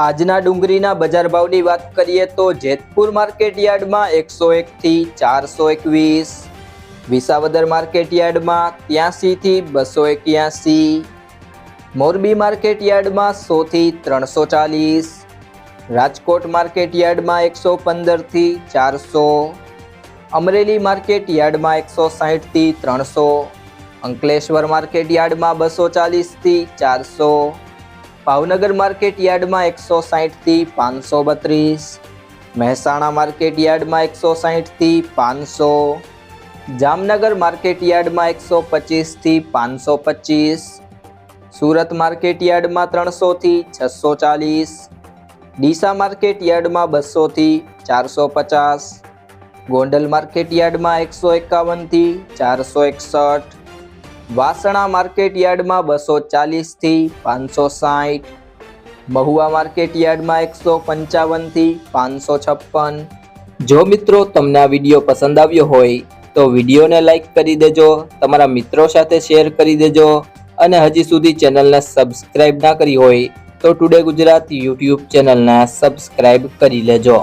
આજના ડુંગળીના બજાર ભાવની વાત કરીએ તો જેતપુર માર્કેટ યાર્ડમાં એકસો એકથી ચારસો એકવીસ. વિસાવદર માર્કેટ યાર્ડમાં ત્યાંસીથી બસો એક્યાસી. મોરબી માર્કેટ યાર્ડમાં સોથી ત્રણસો ચાલીસ. રાજકોટ માર્કેટ યાર્ડમાં એકસો પંદરથી ચારસો. અમરેલી માર્કેટ યાર્ડમાં એકસો સાહીઠથી ત્રણસો. અંકલેશ્વર માર્કેટ યાર્ડમાં બસો ચાલીસથી ચારસો. ભાવનગર માર્કેટ યાર્ડમાં એકસો સાહીઠથી પાંચસો બત્રીસ. મહેસાણા માર્કેટ યાર્ડમાં એકસો સાહીઠથી પાંચસો. જામનગર માર્કેટ યાર્ડમાં એકસો પચીસથી પાંચસો પચીસ. સુરત માર્કેટ યાર્ડમાં ત્રણસોથી છસો ચાલીસ. ડીસા માર્કેટ યાર્ડમાં બસોથી ચારસો પચાસ. ગોંડલ માર્કેટ યાર્ડમાં એકસો એકાવનથી ચારસો એકસઠ. વાસણા માર્કેટ યાર્ડમાં બસો ચાલીસથી પાંચસો સાઠ. મહુવા માર્કેટ યાર્ડમાં એકસો પંચાવનથી પાંચસો છપ્પન. જો મિત્રો તમને આ વીડિયો પસંદ આવ્યો હોય, તો વિડીયોને લાઇક કરી દેજો, તમારા મિત્રો સાથે શેર કરી દેજો અને હજી સુધી ચેનલને સબસ્ક્રાઇબ ના કરી હોય, તો ટુડે ગુજરાત યુટ્યુબ ચેનલને સબસ્ક્રાઇબ કરી લેજો.